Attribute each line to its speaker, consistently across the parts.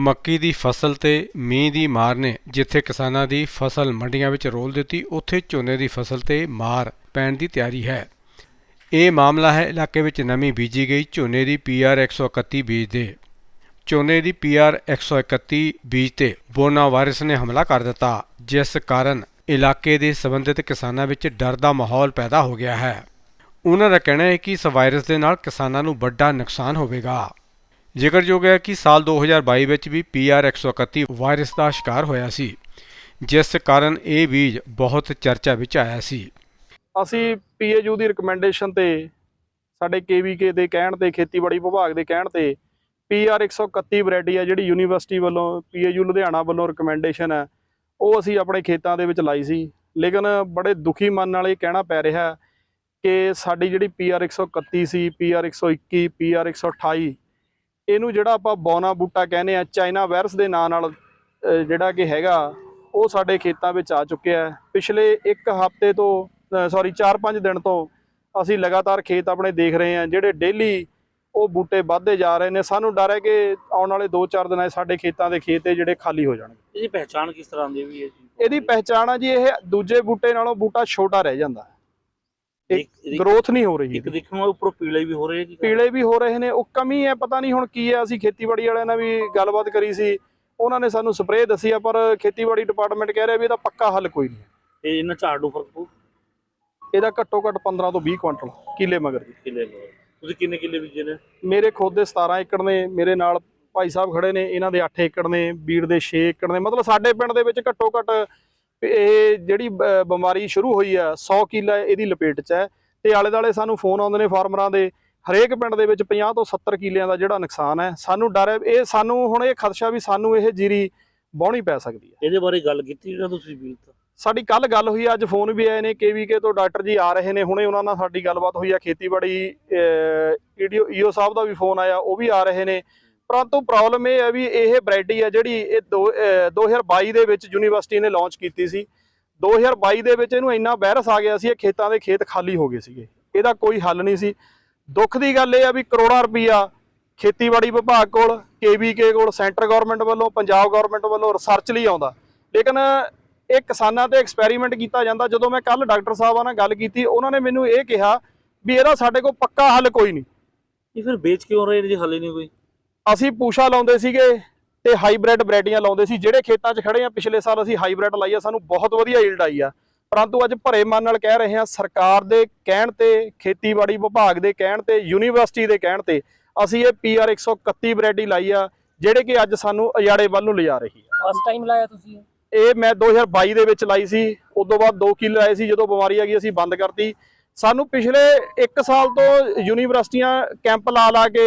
Speaker 1: ਮੱਕੀ ਦੀ ਫਸਲ ਤੇ ਮੀਂਹ ਦੀ ਮਾਰ ਨੇ, ਜਿੱਥੇ ਕਿਸਾਨਾਂ ਦੀ ਫਸਲ ਮੰਡੀਆਂ ਵਿੱਚ ਰੋਲ ਦਿੱਤੀ, ਉੱਥੇ ਝੋਨੇ ਦੀ ਫਸਲ ਤੇ ਮਾਰ ਪੈਣ ਦੀ ਤਿਆਰੀ ਹੈ। ਇਹ ਮਾਮਲਾ ਹੈ, ਇਲਾਕੇ ਵਿੱਚ ਨਵੀਂ ਬੀਜੀ ਗਈ ਝੋਨੇ ਦੀ ਪੀਆਰ 131 ਬੀਜ ਦੇ। ਝੋਨੇ ਦੀ ਪੀਆਰ 131 ਬੀਜ ਤੇ ਬੋਨਾ ਵਾਇਰਸ ਨੇ ਹਮਲਾ ਕਰ ਦਿੱਤਾ, ਜਿਸ ਕਾਰਨ ਇਲਾਕੇ ਦੇ ਸੰਬੰਧਿਤ ਕਿਸਾਨਾਂ ਵਿੱਚ ਡਰ ਦਾ ਮਾਹੌਲ ਪੈਦਾ ਹੋ ਗਿਆ ਹੈ। ਉਹਨਾਂ ਦਾ ਕਹਿਣਾ ਹੈ ਕਿ ਇਸ ਵਾਇਰਸ ਦੇ ਨਾਲ ਕਿਸਾਨਾਂ ਨੂੰ ਵੱਡਾ ਨੁਕਸਾਨ ਹੋਵੇਗਾ। ਜ਼ਿਕਰਯੋਗ ਹੈ ਕਿ ਸਾਲ 2022 ਵਿੱਚ ਵੀ ਪੀਆਰ 131 ਵਾਇਰਸ ਦਾ ਸ਼ਿਕਾਰ ਹੋਇਆ ਸੀ, ਜਿਸ ਕਾਰਨ ਇਹ ਬੀਜ ਬਹੁਤ ਚਰਚਾ ਵਿੱਚ ਆਇਆ ਸੀ।
Speaker 2: ਅਸੀਂ ਪੀਏਯੂ ਦੀ ਰეკਮੈਂਡੇਸ਼ਨ ਤੇ, ਸਾਡੇ ਕੇਵੀਕੇ ਦੇ ਕਹਿਣ ਤੇ, ਖੇਤੀਬਾੜੀ ਵਿਭਾਗ ਦੇ ਕਹਿਣ ਤੇ ਪੀਆਰ 131 ਵੈਰਾਈਟੀ ਹੈ ਜਿਹੜੀ ਯੂਨੀਵਰਸਿਟੀ ਵੱਲੋਂ ਪੀਏਯੂ ਲੁਧਿਆਣਾ ਵੱਲੋਂ ਰეკਮੈਂਡੇਸ਼ਨ ਹੈ, ਉਹ ਅਸੀਂ ਆਪਣੇ ਖੇਤਾਂ ਦੇ ਵਿੱਚ ਲਾਈ ਸੀ। ਲੇਕਿਨ ਬੜੇ ਦੁਖੀ ਮਨ ਨਾਲ ਇਹ ਕਹਿਣਾ ਪੈ ਰਿਹਾ ਕਿ ਸਾਡੀ ਜਿਹੜੀ ਪੀਆਰ 131 ਸੀ ਪੀਆਰ 121 ਪੀਆਰ 128 ਇਹਨੂੰ ਜਿਹੜਾ ਆਪਾਂ ਬੌਨਾ ਬੂਟਾ ਕਹਿੰਦੇ ਆ ਚਾਈਨਾ ਵਾਇਰਸ ਦੇ ਨਾਂ ਨਾਲ ਜਿਹੜਾ ਕਿ ਹੈਗਾ ਉਹ ਸਾਡੇ ਖੇਤਾਂ ਵਿੱਚ ਆ ਚੁੱਕਿਆ ਹੈ। ਪਿਛਲੇ ਇੱਕ ਹਫ਼ਤੇ ਤੋਂ ਸੌਰੀ 4-5 ਦਿਨ ਤੋਂ ਅਸੀਂ ਲਗਾਤਾਰ ਖੇਤ ਆਪਣੇ ਦੇਖ ਰਹੇ ਹਾਂ ਜਿਹੜੇ ਡੇਲੀ ਉਹ ਬੂਟੇ ਵੱਧਦੇ ਜਾ ਰਹੇ ਨੇ। ਸਾਨੂੰ ਡਰ ਹੈ ਕਿ ਆਉਣ ਵਾਲੇ 2-4 ਦਿਨਾਂ 'ਚ ਸਾਡੇ ਖੇਤਾਂ ਦੇ ਖੇਤ ਜਿਹੜੇ ਖਾਲੀ ਹੋ ਜਾਣਗੇ।
Speaker 3: ਇਹਦੀ ਪਹਿਚਾਣ ਕਿਸ ਤਰ੍ਹਾਂ ਦੀ ਵੀ ਹੈ ਜੀ
Speaker 2: ਇਹਦੀ ਪਹਿਚਾਣ ਆ ਜੀ ਇਹ ਦੂਜੇ ਬੂਟੇ ਨਾਲੋਂ ਬੂਟਾ ਛੋਟਾ ਰਹਿ ਜਾਂਦਾ ਗਰੋਥ ਨਹੀਂ ਹੋ ਰਹੀ
Speaker 3: ਇੱਕ। ਦੇਖਣ ਨੂੰ ਉੱਪਰੋਂ ਪੀਲੇ ਵੀ ਹੋ ਰਹੇ ਜੀ
Speaker 2: ਪੀਲੇ ਵੀ ਹੋ ਰਹੇ ਨੇ ਉਹ ਕਮੀ ਹੈ ਪਤਾ ਨਹੀਂ ਹੁਣ ਕੀ ਹੈ। ਅਸੀਂ ਖੇਤੀਬਾੜੀ ਵਾਲਿਆਂ ਨਾਲ ਵੀ ਗੱਲਬਾਤ ਕਰੀ ਸੀ। ਉਹਨਾਂ ਨੇ ਸਾਨੂੰ ਸਪਰੇਅ ਦੱਸੀ ਆ ਪਰ ਖੇਤੀਬਾੜੀ ਡਿਪਾਰਟਮੈਂਟ ਕਹਿ ਰਿਹਾ ਵੀ ਇਹਦਾ ਪੱਕਾ ਹੱਲ ਕੋਈ ਨਹੀਂ
Speaker 3: ਤੇ ਇਹਨਾਂ ਝਾੜ ਨੂੰ ਫ਼ਰਕ ਪਊ?
Speaker 2: ਇਹਦਾ ਘੱਟੋ ਘੱਟ 15 ਤੋਂ 20 ਕੁਇੰਟਲ ਕਿੱਲੇ ਮਗਰ
Speaker 3: ਕਿੱਲੇ ਨੂੰ ਤੁਸੀਂ ਕਿੰਨੇ ਕਿੱਲੇ ਬੀਜੇ ਨੇ?
Speaker 2: ਮੇਰੇ ਖੁਦ ਦੇ 17 ਏਕੜ ਨੇ ਮੇਰੇ ਨਾਲ ਭਾਈ ਸਾਹਿਬ ਖੜੇ ਨੇ ਇਹਨਾਂ ਦੇ 8 ਏਕੜ ਨੇ ਬੀੜ ਦੇ 6 ਏਕੜ ਨੇ। ਮਤਲਬ ਸਾਡੇ ਪਿੰਡ ਦੇ ਵਿੱਚ ਘੱਟੋ ਘੱਟ ਇਹ ਜਿਹੜੀ ਬਿਮਾਰੀ ਸ਼ੁਰੂ ਹੋਈ ਆ 100 ਕਿੱਲਾ ਇਹਦੀ ਲਪੇਟ 'ਚ ਹੈ ਤੇ ਆਲੇ ਦਾਲੇ ਸਾਨੂੰ ਫੋਨ ਆਉਂਦੇ ਨੇ ਫਾਰਮਰਾਂ ਦੇ ਹਰੇਕ ਪਿੰਡ ਦੇ ਵਿੱਚ 50 ਤੋਂ 70 ਕਿੱਲਿਆਂ ਦਾ ਜਿਹੜਾ ਨੁਕਸਾਨ ਹੈ ਸਾਨੂੰ ਡਰ ਹੈ ਇਹ ਸਾਨੂੰ ਹੁਣ ਇਹ ਖਦਸ਼ਾ ਵੀ ਸਾਨੂੰ ਇਹ ਜੀਰੀ ਵਾਹੁਣੀ ਪੈ ਸਕਦੀ ਹੈ।
Speaker 3: ਇਹਦੇ ਬਾਰੇ ਗੱਲ ਕੀਤੀ ਜਿਹੜਾ ਤੁਸੀਂ ਬੀਜ ਤਾਂ?
Speaker 2: ਸਾਡੀ ਕੱਲ ਗੱਲ ਹੋਈ ਅੱਜ ਫੋਨ ਵੀ ਆਏ ਨੇ ਕੇਵੀਕੇ ਤੋਂ ਡਾਕਟਰ ਜੀ ਆ ਰਹੇ ਨੇ ਹੁਣੇ ਉਹਨਾਂ ਨਾਲ ਸਾਡੀ ਗੱਲਬਾਤ ਹੋਈ ਆ ਖੇਤੀਬਾੜੀ ਈਡੀਓ ਈਓ ਸਾਹਿਬ ਦਾ ਵੀ ਫੋਨ ਆਇਆ ਉਹ ਵੀ ਆ ਰਹੇ ਨੇ। ਪਰੰਤੂ ਪ੍ਰੋਬਲਮ ਇਹ ਹੈ ਵੀ ਇਹ ਵੈਰਾਈਟੀ ਹੈ ਜਿਹੜੀ ਇਹ ਦੋ- ਅਹ 2022 ਦੇ ਵਿੱਚ ਯੂਨੀਵਰਸਿਟੀ ਨੇ ਲਾਂਚ ਕੀਤੀ ਸੀ। 2022 ਦੇ ਵਿੱਚ ਇਹਨੂੰ ਇੰਨਾ ਵਾਇਰਸ ਆ ਗਿਆ ਸੀ, ਇਹ ਖੇਤਾਂ ਦੇ ਖੇਤ ਖਾਲੀ ਹੋ ਗਏ ਸੀਗੇ। ਇਹਦਾ ਕੋਈ ਹੱਲ ਨਹੀਂ ਸੀ। ਦੁੱਖ ਦੀ ਗੱਲ ਇਹ ਆ ਵੀ ਕਰੋੜਾਂ ਰੁਪਈਆ ਖੇਤੀਬਾੜੀ ਵਿਭਾਗ ਕੋਲ ਕੇਵੀਕੇ ਕੋਲ ਸੈਂਟਰ ਗਵਰਨਮੈਂਟ ਵੱਲੋਂ, ਪੰਜਾਬ ਗਵਰਨਮੈਂਟ ਵੱਲੋਂ ਰਿਸਰਚ ਲਈ ਆਉਂਦਾ। ਲੇਕਿਨ ਇਹ ਕਿਸਾਨਾਂ ਤੇ ਐਕਸਪੈਰੀਮੈਂਟ ਕੀਤਾ ਜਾਂਦਾ। ਜਦੋਂ ਮੈਂ ਕੱਲ ਡਾਕਟਰ ਸਾਹਿਬਾਂ ਨਾਲ ਗੱਲ ਕੀਤੀ, ਉਹਨਾਂ ਨੇ ਮੈਨੂੰ ਇਹ ਕਿਹਾ ਵੀ ਇਹਦਾ ਸਾਡੇ ਕੋਲ ਪੱਕਾ ਹੱਲ ਕੋਈ ਨਹੀਂ।
Speaker 3: ਇਹ ਫਿਰ ਵੇਚ ਕਿਉਂ ਰਹੇ ਨੇ ਜੀ ਹੱਲ ਹੀ ਨਹੀਂ ਕੋਈ?
Speaker 2: ਅਸੀਂ ਪੂਸ਼ਾ ਲਾਉਂਦੇ ਸੀਗੇ ਤੇ ਹਾਈਬ੍ਰਿਡ ਵੈਰਾਈਟੀਆਂ ਲਾਉਂਦੇ ਸੀ ਜਿਹੜੇ ਖੇਤਾਂ 'ਚ ਖੜੇ ਆ ਪਿਛਲੇ ਸਾਲ ਅਸੀਂ ਹਾਈਬ੍ਰਿਡ ਲਾਈ ਆ ਸਾਨੂੰ ਬਹੁਤ ਵਧੀਆ ਈਲਡ ਆਈ ਆ। ਪਰੰਤੂ ਅੱਜ ਭਰੇ ਮਨ ਨਾਲ ਕਹਿ ਰਹੇ ਹਾਂ ਸਰਕਾਰ ਦੇ ਕਹਿਣ ਤੇ ਖੇਤੀਬਾੜੀ ਵਿਭਾਗ ਦੇ ਕਹਿਣ ਤੇ ਯੂਨੀਵਰਸਿਟੀ ਦੇ ਕਹਿਣ ਤੇ ਅਸੀਂ ਇਹ ਪੀਆਰ 131 ਵੈਰਾਈਟੀ ਲਾਈ ਆ ਜਿਹੜੇ ਕਿ ਅੱਜ ਸਾਨੂੰ ਅਜਾੜੇ ਵੱਲ ਨੂੰ ਲਿਜਾ ਰਹੀ ਆ।
Speaker 4: ਫਸਟ ਟਾਈਮ ਲਾਇਆ ਤੁਸੀਂ ਇਹ?
Speaker 2: ਮੈਂ 2022 ਦੇ ਵਿੱਚ ਲਾਈ ਸੀ ਉਸ ਤੋਂ ਬਾਅਦ 2 ਕਿੱਲੇ ਆਏ ਸੀ ਜਦੋਂ ਬਿਮਾਰੀ ਆ ਗਈ ਅਸੀਂ ਬੰਦ ਕਰਤੀ। ਸਾਨੂੰ ਪਿਛਲੇ 1 ਸਾਲ ਤੋਂ ਯੂਨੀਵਰਸਿਟੀਆਂ ਕੈਂਪ ਲਾ ਲਾ ਕੇ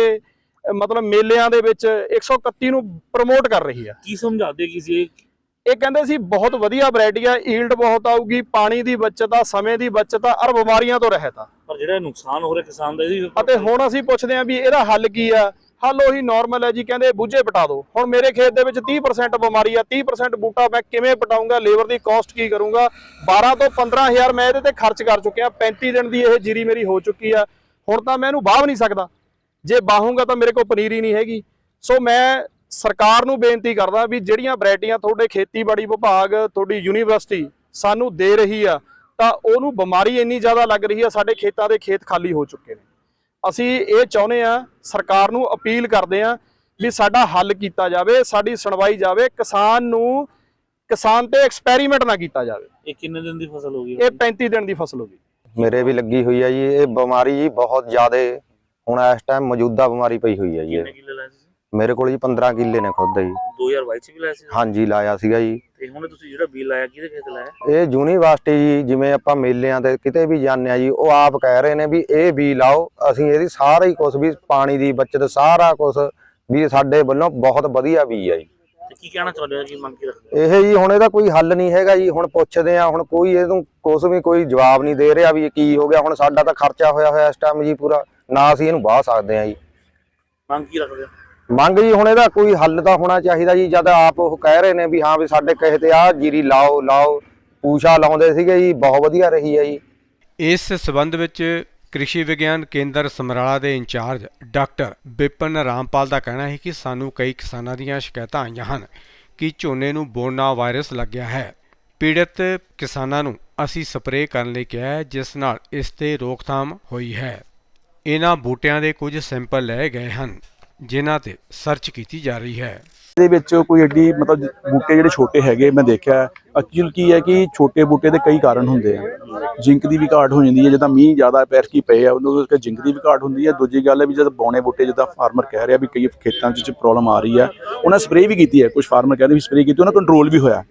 Speaker 2: ਮਤਲਬ ਮੇਲਿਆਂ ਦੇ ਵਿੱਚ 131 ਨੂੰ ਪ੍ਰਮੋਟ ਕਰ ਰਹੀ ਆ।
Speaker 3: ਕੀ ਸਮਝਾਦੇ ਕੀ ਸੀ ਇਹ?
Speaker 2: ਕਹਿੰਦੇ ਸੀ ਬਹੁਤ ਵਧੀਆ ਵੈਰਾਈਟੀ ਆ ਈਲਡ ਬਹੁਤ ਆਊਗੀ ਪਾਣੀ ਦੀ ਬਚਤ ਆ ਸਮੇਂ ਦੀ ਬਚਤ ਆ ਔਰ ਬਿਮਾਰੀਆਂ ਤੋਂ ਰਹਿਤ ਆ।
Speaker 3: ਪਰ ਜਿਹੜਾ ਨੁਕਸਾਨ ਹੋ ਰਿਹਾ ਕਿਸਾਨ ਦਾ ਇਹਦੀ
Speaker 2: ਅਤੇ ਹੁਣ ਅਸੀਂ ਪੁੱਛਦੇ ਹਾਂ ਵੀ ਇਹਦਾ ਹੱਲ ਕੀ ਆ? ਹੱਲ ਉਹੀ ਨਾਰਮਲ ਹੈ ਜੀ ਕਹਿੰਦੇ ਬੂਝੇ ਪਟਾ ਦਿਓ। ਹੁਣ ਮੇਰੇ ਖੇਤ ਦੇ ਵਿੱਚ 30% ਬਿਮਾਰੀ ਆ 30% ਬੂਟਾ ਮੈਂ ਕਿਵੇਂ ਪਟਾਉਂਗਾ ਲੇਬਰ ਦੀ ਕਾਸਟ ਕੀ ਕਰੂੰਗਾ? 12 ਤੋਂ 15000 ਮੈਂ ਇਹਦੇ ਤੇ ਖਰਚ ਕਰ ਚੁੱਕਿਆ 35 ਦਿਨ ਦੀ ਇਹ ਜੀਰੀ ਮੇਰੀ ਹੋ ਚੁੱਕੀ ਆ। ਹੁਣ ਤਾਂ ਮੈਂ ਇਹਨੂੰ ਬਾਹ ਨਹੀਂ ਸਕਦਾ। ਜੇ ਬਾਹੂੰਗਾ ਤਾਂ ਮੇਰੇ ਕੋਲ ਪਨੀਰ ਹੀ ਨਹੀਂ ਹੈਗੀ। ਸੋ ਮੈਂ ਸਰਕਾਰ ਨੂੰ ਬੇਨਤੀ ਕਰਦਾ ਵੀ ਜਿਹੜੀਆਂ ਵੈਰਾਈਟੀਆਂ ਤੁਹਾਡੇ ਖੇਤੀਬਾੜੀ ਵਿਭਾਗ ਤੁਹਾਡੀ ਯੂਨੀਵਰਸਿਟੀ ਸਾਨੂੰ ਦੇ ਰਹੀ ਆ ਤਾਂ ਉਹਨੂੰ ਬਿਮਾਰੀ ਇੰਨੀ ਜ਼ਿਆਦਾ ਲੱਗ ਰਹੀ ਆ ਸਾਡੇ ਖੇਤਾਂ ਦੇ ਖੇਤ ਖਾਲੀ ਹੋ ਚੁੱਕੇ ਨੇ। ਅਸੀਂ ਇਹ ਚਾਹੁੰਦੇ ਆ ਸਰਕਾਰ ਨੂੰ ਅਪੀਲ ਕਰਦੇ ਆ ਵੀ ਸਾਡਾ ਹੱਲ ਕੀਤਾ ਜਾਵੇ ਸਾਡੀ ਸੁਣਵਾਈ ਜਾਵੇ ਕਿਸਾਨ ਨੂੰ ਕਿਸਾਨ ਤੇ ਐਕਸਪੈਰੀਮੈਂਟ ਨਾ ਕੀਤਾ ਜਾਵੇ।
Speaker 3: ਇਹ ਕਿੰਨੇ ਦਿਨ ਦੀ ਫਸਲ ਹੋ ਗਈ?
Speaker 2: ਇਹ 35 ਦਿਨ ਦੀ ਫਸਲ ਹੋ ਗਈ।
Speaker 5: ਮੇਰੇ ਵੀ ਲੱਗੀ ਹੋਈ ਹੈ ਜੀ ਇਹ ਬਿਮਾਰੀ ਜੀ ਬਹੁਤ ਜ਼ਿਆਦਾ ਹੁਣ ਇਸ ਟਾਈਮ ਮੌਜੂਦਾ ਬਿਮਾਰੀ ਪਈ ਹੋਈ ਹੈ ਜੀ
Speaker 3: ਕਿੰਨੇ। ਕਿੱਲੇ ਲਾਏ ਸੀ
Speaker 5: ਮੇਰੇ ਕੋਲ ਜੀ 15 ਕਿੱਲੇ ਨੇ ਖੁਦ ਜੀ।
Speaker 3: 2022 ਚ ਵੀ ਲਾਏ ਸੀ?
Speaker 5: ਹਾਂਜੀ ਲਾਇਆ ਸੀਗਾ ਜੀ।
Speaker 3: ਤੇ ਹੁਣ ਤੁਸੀਂ ਜਿਹੜਾ ਬੀਜ ਲਾਇਆ ਕਿਹਦੇ ਖੇਤ ਲਾਇਆ?
Speaker 5: ਇਹ ਯੂਨੀਵਰਸਿਟੀ ਜੀ ਜਿਵੇਂ ਆਪਾਂ ਮੇਲਿਆਂ ਤੇ ਕਿਤੇ ਵੀ ਜਾਂਦੇ ਆ ਜੀ ਉਹ ਆਪ ਕਹਿ ਰਹੇ ਨੇ ਵੀ ਇਹ ਵੀ ਲਾਓ ਅਸੀਂ ਇਹਦੀ ਸਾਰਾ ਹੀ ਕੁਝ ਵੀ ਪਾਣੀ ਦੀ ਬਚਤ ਸਾਰਾ ਕੁਝ ਵੀ ਸਾਡੇ ਵੱਲੋਂ ਬਹੁਤ ਵਧੀਆ ਵੀ ਹੈ ਜੀ।
Speaker 3: ਤੇ ਕੀ ਕਹਿਣਾ ਚਾਹੁੰਦੇ ਹੋ ਕੀ ਮੰਗ ਕੀ ਰੱਖਦੇ
Speaker 5: ਇਹ ਜੀ ਹੁਣ ਇਹਦਾ ਕੋਈ ਹੱਲ ਨਹੀਂ ਹੈਗਾ ਜੀ ਹੁਣ ਪੁੱਛਦੇ ਆ ਹੁਣ ਕੋਈ ਇਹਨੂੰ ਕੁਝ ਵੀ ਕੋਈ ਜਵਾਬ ਨਹੀਂ ਦੇ ਰਿਹਾ ਵੀ ਇਹ ਕੀ ਹੋ ਗਿਆ ਹੁਣ ਸਾਡਾ ਤਾਂ ਖਰਚਾ ਹੋਇਆ ਹੋਇਆ ਇਸ ਟਾਈਮ ਜੀ ਪੂਰਾ। ਨਾ ਅਸੀਂ ਇਹਨੂੰ ਬਾਹ ਸਕਦੇ ਆ ਜੀ।
Speaker 3: ਮੰਗ ਕੀ ਰੱਖਦੇ ਹੋ?
Speaker 5: ਮੰਗ ਜੀ ਹੁਣ ਇਹਦਾ ਕੋਈ ਹੱਲ ਤਾਂ ਹੋਣਾ ਚਾਹੀਦਾ ਜੀ। ਜਦ ਆਪ ਉਹ ਕਹਿ ਰਹੇ ਨੇ ਵੀ ਹਾਂ ਵੀ ਸਾਡੇ ਕਹੇ ਤੇ ਆ ਜੀਰੀ ਲਾਓ ਲਾਓ। ਪੂਸ਼ਾ ਲਾਉਂਦੇ ਸੀਗੇ ਜੀ ਬਹੁਤ ਵਧੀਆ ਰਹੀ ਹੈ ਜੀ।
Speaker 1: ਇਸ ਸਬੰਧ ਵਿੱਚ ਕ੍ਰਿਸ਼ੀ ਵਿਗਿਆਨ ਕੇਂਦਰ ਸਮਰਾਲਾ ਦੇ in charge doctor Vipan Rampal ਦਾ ਕਹਿਣਾ ਹੈ ਕਿ ਸਾਨੂੰ ਕਈ ਕਿਸਾਨਾਂ ਦੀਆਂ ਸ਼ਿਕਾਇਤਾਂ ਆਈਆਂ ਹਨ ਕਿ ਝੋਨੇ ਨੂੰ ਬੋਨਾ ਵਾਇਰਸ ਲੱਗਿਆ ਹੈ। ਪੀੜਤ ਕਿਸਾਨਾਂ ਨੂੰ ਅਸੀਂ ਸਪਰੇਅ ਕਰਨ ਲਈ ਕਿਹਾ ਹੈ ਜਿਸ ਨਾਲ ਇਸ ਤੇ ਰੋਕਥਾਮ ਹੋਈ ਹੈ। ਇਹਨਾਂ ਬੂਟਿਆਂ ਦੇ ਕੁਝ ਸੈਂਪਲ ਲਏ ਗਏ ਹਨ, ਜਿਨ੍ਹਾਂ ਤੇ ਸਰਚ ਕੀਤੀ ਜਾ ਰਹੀ ਹੈ।
Speaker 4: ਦੇ ਵਿੱਚ ਕੋਈ ਐਡੀ ਮਤਲਬ ਬੂਟੇ ਜਿਹੜੇ ਛੋਟੇ ਹੈਗੇ, ਮੈਂ ਦੇਖਿਆ ਐਕਚੁਅਲ ਕੀ ਹੈ ਕਿ ਛੋਟੇ ਬੂਟੇ ਦੇ ਕਈ ਕਾਰਨ ਹੁੰਦੇ ਆ। ਜਿੰਕ ਦੀ ਵੀ ਘਾਟ ਹੋ ਜਾਂਦੀ ਹੈ, ਜਦੋਂ ਮੀਂਹ ਜ਼ਿਆਦਾ ਪੈਰ ਕੀ ਪਏ ਆ ਉਹਨੂੰ ਕਰਕੇ ਜਿੰਕ ਦੀ ਵੀ ਘਾਟ ਹੁੰਦੀ ਹੈ। ਦੂਜੀ ਗੱਲ ਹੈ ਵੀ ਜਦੋਂ ਬੌਣੇ ਬੂਟੇ ਜਿੱਦਾਂ ਫਾਰਮਰ ਕਹਿ ਰਿਹਾ ਵੀ ਕਈ ਖੇਤਾਂ 'ਚ ਪ੍ਰੋਬਲਮ ਆ ਰਹੀ ਹੈ, ਉਹਨਾਂ ਸਪਰੇਅ ਵੀ ਕੀਤੀ ਹੈ ਕੁਝ ਫਾਰਮਰ ਕਹਿੰਦੇ ਵੀ ਸਪਰੇਅ ਕੀਤੀ, ਉਹਨਾਂ ਕੰਟਰੋਲ ਵੀ ਹੋਇਆ।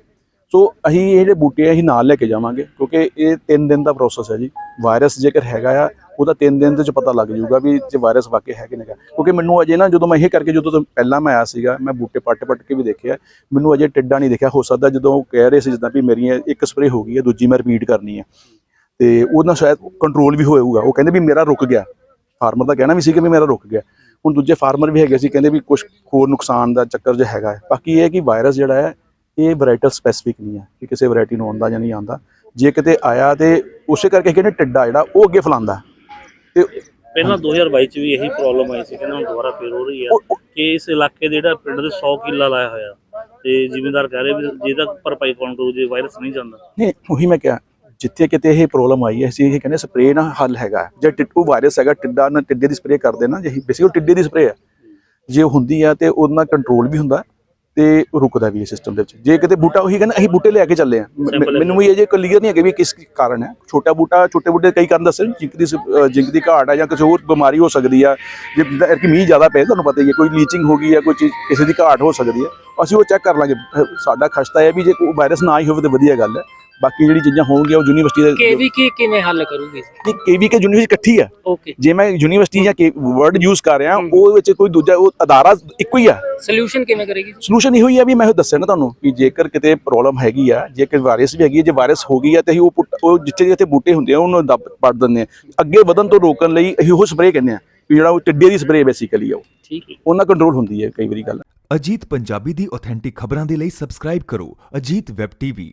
Speaker 4: ਸੋ ਅਸੀਂ ਇਹ ਜਿਹੜੇ ਬੂਟੇ ਆ, ਅਸੀਂ ਨਾਲ ਲੈ ਕੇ ਜਾਵਾਂਗੇ, ਕਿਉਂਕਿ ਇਹ 3 ਦਿਨ ਦਾ ਪ੍ਰੋਸੈਸ ਹੈ ਜੀ। ਵਾਇਰਸ ਜੇਕਰ ਹੈਗਾ ਆ, ਉਹਦਾ 3 ਦਿਨ ਦੇ ਚ ਪਤਾ ਲੱਗ ਜਾਊਗਾ ਵੀ ਜੇ ਵਾਇਰਸ ਵਾਕਈ ਹੈ ਕਿ ਨਹੀਂ ਕਿਉਂਕਿ ਮੈਨੂੰ ਅਜੇ ਨਾ, ਜਦੋਂ ਮੈਂ ਇਹ ਕਰਕੇ, ਜਦੋਂ ਤੋਂ ਪਹਿਲਾਂ ਮੈਂ ਆਇਆ ਸੀਗਾ, ਮੈਂ ਬੂਟੇ ਪੱਟ ਪੱਟ ਕੇ ਵੀ ਦੇਖਿਆ, ਮੈਨੂੰ ਅਜੇ ਟਿੱਡਾ ਨਹੀਂ ਦੇਖਿਆ। ਹੋ ਸਕਦਾ ਜਦੋਂ ਉਹ ਕਹਿ ਰਹੇ ਸੀ ਜਿੱਦਾਂ ਵੀ ਮੇਰੀਆਂ ਇੱਕ ਸਪਰੇਅ ਹੋ ਗਈ ਹੈ, ਦੂਜੀ ਮੈਂ ਰਿਪੀਟ ਕਰਨੀ ਹੈ। ਤੇ ਉਹਦਾ ਸ਼ਾਇਦ ਕੰਟਰੋਲ ਵੀ ਹੋਏਗਾ। ਉਹ ਕਹਿੰਦੇ ਵੀ ਮੇਰਾ ਰੁਕ ਗਿਆ। ਫਾਰਮਰ ਦਾ ਕਹਿਣਾ ਵੀ ਸੀ ਕਿ ਵੀ ਮੇਰਾ ਰੁਕ ਗਿਆ। ਹੁਣ ਦੂਜੇ ਫਾਰਮਰ ਵੀ ਹੈਗੇ ਸੀ, ਕਹਿੰਦੇ ਵੀ ਕੁਝ ਹੋਰ ਨੁਕਸਾਨ ਦਾ ਚੱਕਰ ਜਿਹਾ ਹੈਗਾ ਹੈ। ਬਾਕੀ ਇਹ ਹੈ ਕਿ ਵਾਇਰਸ ਜਿਹੜਾ ਹੈ ਇਹ ਵੈਰਾਈਟਲ ਸਪੈਸੀਫਿਕ ਨਹੀਂ ਹੈ ਕਿ ਕਿਸੇ ਵੈਰਾਈਟੀ ਨੂੰ ਆਉਂਦਾ ਜਾਂ ਨਹੀਂ ਆਉਂਦਾ। ਜੇ ਕਿਤੇ ਆਇਆ ਤੇ ਉਸੇ ਕਰਕੇ ਕਹਿੰਦੇ ਟਿੱਡਾ ਜਿਹੜਾ ਉਹ ਅੱਗੇ ਫਲਾਉਂਦਾ ਤੇ
Speaker 3: ਪਹਿਲਾਂ 2022 ਚ ਵੀ ਇਹੀ ਪ੍ਰੋਬਲਮ ਆਈ ਸੀ ਕਹਿੰਦੇ ਹੁਣ ਦੁਬਾਰਾ ਫੇਰ ਹੋ ਰਹੀ
Speaker 4: ਉਹ-
Speaker 3: ਕਿ ਇਸ ਇਲਾਕੇ ਦੇ ਜਿਹੜਾ ਪਿੰਡ ਦੇ 100 ਕਿੱਲਾ ਲਾਇਆ ਹੋਇਆ ਤੇ ਜ਼ਿਮੀਂਦਾਰ ਕਹਿ ਰਹੇ ਵੀ ਜੇ ਤੱਕ ਭਰਪਾਈ ਕੌਣ ਕਰੂ ਜੇ ਵਾਇਰਸ ਨਹੀਂ ਜਾਂਦਾ।
Speaker 4: ਨਹੀਂ ਉਹੀ ਮੈਂ ਕਿਹਾ ਜਿੱਥੇ ਕਿਤੇ ਇਹ ਪ੍ਰੋਬਲਮ ਆਈ ਹੈ ਅਸੀਂ ਇਹ ਕਹਿੰਦੇ ਸਪਰੇਅ ਨਾਲ ਹੱਲ ਹੈਗਾ ਜੇ ਟਿੱਟੂ ਵਾਇਰਸ ਹੈਗਾ ਟਿੱਡਾ ਨਾਲ ਟਿੱਡੇ ਦੀ ਸਪਰੇਅ ਕਰਦੇ ਨਾ ਜੇ ਬੇਸਿਕਲੀ ਟਿੱਡੇ ਦੀ ਸਪਰੇਅ ਹੈ। ਜੇ ਹੁੰਦੀ ਆ ਤੇ ਉਹਦੇ ਕੰਟਰੋਲ ਵੀ ਹੁੰਦਾ ਤੇ ਰੁਕਦਾ ਵੀ ਹੈ ਸਿਸਟਮ ਦੇ ਵਿੱਚ। ਜੇ ਕਿਤੇ ਬੂਟਾ ਉਹੀ ਕਹਿੰਦਾ ਅਸੀਂ ਬੂਟੇ ਲੈ ਕੇ ਚੱਲੇ ਆ ਮੈਨੂੰ ਵੀ ਇਹ ਜੇ ਕਲੀਅਰ ਨਹੀਂ ਹੈਗੇ ਵੀ ਕਿਸ ਕਾਰਨ ਹੈ। ਛੋਟਾ ਬੂਟਾ ਛੋਟੇ ਬੂਟੇ ਕਈ ਕਾਰਨ ਦੱਸੇ ਜਿੰਕ ਦੀ ਜਿੰਕ ਦੀ ਘਾਟ ਹੈ ਜਾਂ ਕਿਸੇ ਹੋਰ ਬਿਮਾਰੀ ਹੋ ਸਕਦੀ ਆ। ਜੇ ਕਿ ਮੀਂਹ ਜ਼ਿਆਦਾ ਪਏ ਤੁਹਾਨੂੰ ਪਤਾ ਹੀ ਹੈ ਕੋਈ ਲੀਚਿੰਗ ਹੋ ਗਈ ਹੈ ਕੋਈ ਚੀਜ਼ ਕਿਸੇ ਦੀ ਘਾਟ ਹੋ ਸਕਦੀ ਹੈ ਅਸੀਂ ਉਹ ਚੈੱਕ ਕਰ ਲਾਂਗੇ। ਸਾਡਾ ਖਸ਼ਤਾ ਹੈ ਵੀ ਜੇ ਕੋਈ ਵਾਇਰਸ ਨਾ ਆਈ ਹੋਵੇ ਤਾਂ ਵਧੀਆ ਗੱਲ ਹੈ। ਬਾਕੀ ਜਿਹੜੀ ਚੀਜ਼ਾਂ ਹੋਣਗੀਆਂ ਉਹ ਯੂਨੀਵਰਸਿਟੀ ਦੇ
Speaker 6: ਕੇਵੀਕੇ ਕਿਵੇਂ ਹੱਲ ਕਰੂਗੀ
Speaker 4: ਨਹੀਂ ਕੇਵੀਕੇ ਯੂਨੀਵਰਸਿਟੀ ਇਕੱਠੀ ਆ।
Speaker 6: ਓਕੇ
Speaker 4: ਜੇ ਮੈਂ ਯੂਨੀਵਰਸਿਟੀ ਜਾਂ ਵਰਡ ਯੂਜ਼ ਕਰ ਰਿਹਾ ਉਹ ਵਿੱਚ ਕੋਈ ਦੂਜਾ ਉਹ ਅਦਾਰਾ ਇੱਕੋ ਹੀ ਆ।
Speaker 6: ਸੋਲੂਸ਼ਨ ਕਿਵੇਂ ਕਰੇਗੀ?
Speaker 4: ਸੋਲੂਸ਼ਨ ਇਹੋ ਹੀ ਆ ਵੀ ਮੈਂ ਉਹ ਦੱਸਿਆ ਨਾ ਤੁਹਾਨੂੰ ਕਿ ਜੇਕਰ ਕਿਤੇ ਪ੍ਰੋਬਲਮ ਹੈਗੀ ਆ ਜੇਕਰ ਵਾਇਰਸ ਵੀ ਹੈਗੀ ਹੈ ਜੇ ਵਾਇਰਸ ਹੋ ਗਈ ਆ ਤੇ ਅਸੀਂ ਉਹ ਉਹ ਜਿੱਥੇ ਜਿੱਥੇ ਬੂਟੇ ਹੁੰਦੇ ਆ ਉਹਨੂੰ ਦੱਬ ਪੜ ਦਿੰਦੇ ਆ। ਅੱਗੇ ਵਧਣ ਤੋਂ ਰੋਕਣ ਲਈ ਅਸੀਂ ਉਹ ਸਪਰੇਅ ਕਹਿੰਦੇ ਆ ਵੀ ਜਿਹੜਾ ਉਹ ਟਿੱਡੇ ਦੀ ਸਪਰੇਅ ਬੇਸਿਕਲੀ ਆ ਉਹ।
Speaker 6: ਠੀਕ ਹੈ।
Speaker 4: ਉਹਨਾਂ ਕੰਟਰੋਲ ਹੁੰਦੀ ਹੈ ਕਈ ਵਾਰੀ ਗੱਲ।
Speaker 7: ਅਜੀਤ ਪੰਜਾਬੀ ਦੀ ਆਥੈਂਟਿਕ ਖਬਰਾਂ ਦੇ ਲਈ ਸਬਸਕ੍ਰਾਈਬ ਕਰੋ ਅਜੀਤ ਵੈਬ ਟੀਵੀ